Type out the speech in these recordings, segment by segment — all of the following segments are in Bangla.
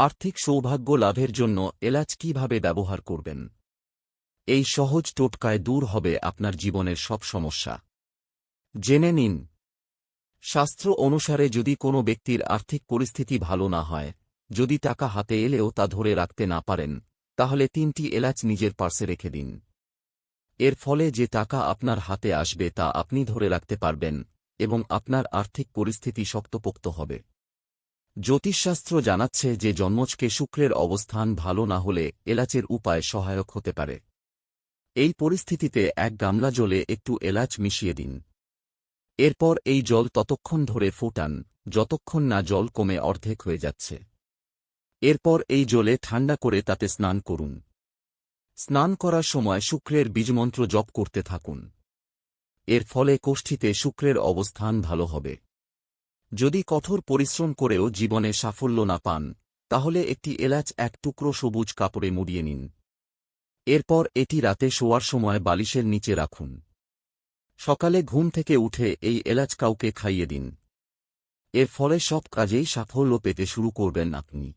আর্থিক সৌভাগ্য লাভের জন্য এলাচ কীভাবে ব্যবহার করবেন? এই সহজ টোটকায় দূর হবে আপনার জীবনের সব সমস্যা। জেনে নিন। শাস্ত্র অনুসারে যদি কোনো ব্যক্তির আর্থিক পরিস্থিতি ভালো না হয়, যদি টাকা হাতে এলেও তা ধরে রাখতে না পারেন, তাহলে তিনটি এলাচ নিজের পার্সে রেখে দিন। এর ফলে যে টাকা আপনার হাতে আসবে তা আপনি ধরে রাখতে পারবেন এবং আপনার আর্থিক পরিস্থিতি শক্তপোক্ত হবে। জ্যোতিষশাস্ত্র জানাচ্ছে যে জন্মজকে শুক্রের অবস্থান ভালো না হলে এলাচের উপায় সহায়ক হতে পারে। এই পরিস্থিতিতে এক গামলা জলে একটু এলাচ মিশিয়ে দিন। এরপর এই জল ততক্ষণ ধরে ফোটান, যতক্ষণ না জল কমে অর্ধেক হয়ে যাচ্ছে। এরপর এই জলে ঠান্ডা করে তাতে স্নান করুন। স্নান করার সময় শুক্রের বীজমন্ত্র জপ করতে থাকুন। এর ফলে কোষ্ঠীতে শুক্রের অবস্থান ভালো হবে। যদি কঠোর পরিশ্রম করেও জীবনে সাফল্য না পান, তাহলে একটি এলাচ এক টুকরো সবুজ কাপড়ে মুড়িয়ে নিন। এরপর এটি রাতে শোয়ার সময় বালিশের নিচে রাখুন। সকালে ঘুম থেকে উঠে এই এলাচ কাউকে খাইয়ে দিন। এর ফলে সব কাজেই সাফল্য পেতে শুরু করবেন আপনি।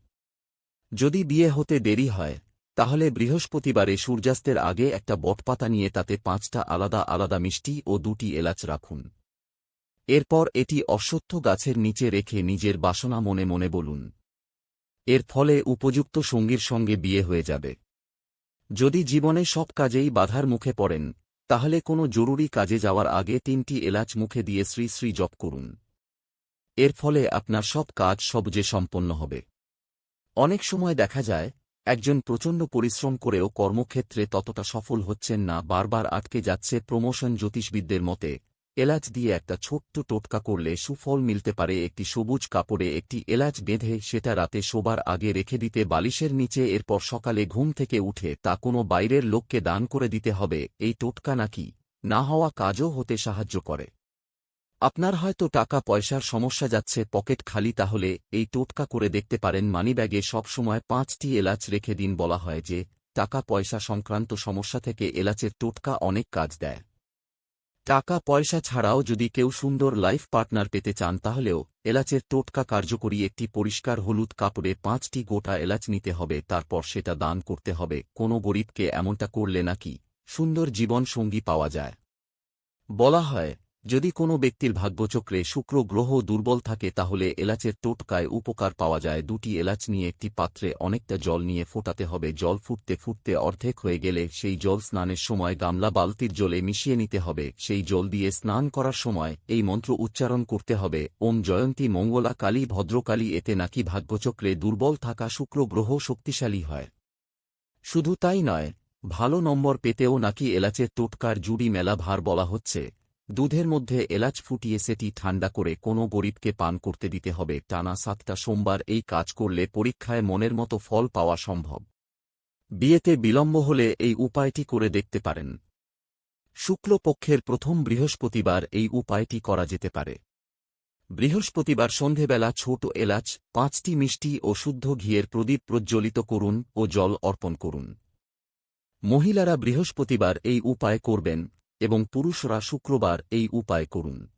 যদি বিয়ে হতে দেরি হয়, তাহলে বৃহস্পতিবারে সূর্যাস্তের আগে একটা বটপাতা নিয়ে তাতে পাঁচটা আলাদা আলাদা মিষ্টি ও দুটি এলাচ রাখুন। এরপর এটি অশ্বত্থ গাছের নিচে রেখে নিজের বাসনা মনে মনে বলুন। এর ফলে উপযুক্ত সঙ্গীর সঙ্গে বিয়ে হয়ে যাবে। যদি জীবনে সব কাজেই বাধার মুখে পড়েন, তাহলে কোনো জরুরি কাজে যাওয়ার আগে তিনটি এলাচ মুখে দিয়ে শ্রী শ্রী জপ করুন। এর ফলে আপনার সব কাজ সবজে সম্পন্ন হবে। অনেক সময় দেখা যায়, একজন প্রচণ্ড পরিশ্রম করেও কর্মক্ষেত্রে ততটা সফল হচ্ছেন না, বারবার আটকে যাচ্ছে প্রমোশন জ্যোতিষবিদদের মতে। এলাচ দিয়ে একটা ছোট্ট টোটকা করলে সুফল মিলতে পারে একটি সবুজ কাপড়ে একটি এলাচ বেঁধে সেটা রাতে শোবার আগে রেখে দিতে বালিশের নিচে এরপর সকালে ঘুম থেকে উঠে তা কোনো বাইরের লোককে দান করে দিতে হবে, এই টোটকা নাকি? না হওয়া কাজও হতে সাহায্য করে। আপনার হয়তো টাকা পয়সার সমস্যা যাচ্ছে, পকেট খালি তাহলে এই টোটকা করে দেখতে পারেন মানিব্যাগে সবসময় পাঁচটি এলাচ রেখে দিন বলা হয় যে, টাকা পয়সা সংক্রান্ত সমস্যা থেকে এলাচের টোটকা অনেক কাজ দেয়। টাকা পয়সা ছাড়াও যদি কেউ সুন্দর লাইফ পার্টনার পেতে চান, তাহলেও এলাচের টোটকা কার্যকরী একটি পরিষ্কার হলুদ কাপড়ে পাঁচটি গোটা এলাচ নিতে হবে, তারপর সেটা দান করতে হবে। কোনো গরিবকে এমনটা করলে নাকি সুন্দর জীবন সঙ্গী পাওয়া যায়। বলা হয় যদি কোনো ব্যক্তির ভাগ্যচক্রে শুক্র গ্রহ দুর্বল থাকে তাহলে এলাচের টোটকায় উপকার পাওয়া যায়। দুটি এলাচ নিয়ে একটি পাত্রে অনেকটা জল নিয়ে ফোটাতে হবে। জল ফুটতে ফুটতে অর্ধেক হয়ে গেলে সেই জল স্নানের সময় গামলা বালতির জলে মিশিয়ে নিতে হবে। সেই জল দিয়ে স্নান করার সময় এই মন্ত্র উচ্চারণ করতে হবে। ওম জয়ন্তী মঙ্গলা কালী ভদ্রকালী এতে নাকি ভাগ্যচক্রে দুর্বল থাকা শুক্র গ্রহ শক্তিশালী হয়। শুধু তাই নয়, ভালো নম্বর পেতেও নাকি এলাচের টোটকার জুড়ি মেলা ভার বলা হচ্ছে। দুধের মধ্যে এলাচ ফুটিয়ে সেটি ঠান্ডা করে কোনো গরিবকে পান করতে দিতে হবে। টানা সাতটা সোমবার এই কাজ করলে পরীক্ষায় মনের মতো ফল পাওয়া সম্ভব। বিয়েতে বিলম্ব হলে এই উপায়টি করে দেখতে পারেন। শুক্লপক্ষের প্রথম বৃহস্পতিবার এই উপায়টি করা যেতে পারে। বৃহস্পতিবার সন্ধেবেলা ছোট এলাচ, পাঁচটি মিষ্টি ও শুদ্ধ ঘিয়ের প্রদীপ প্রজ্জ্বলিত করুন ও জল অর্পণ করুন। মহিলারা বৃহস্পতিবার এই উপায় করবেন। এবং পুরুষরা শুক্রবার এই উপায় করুন।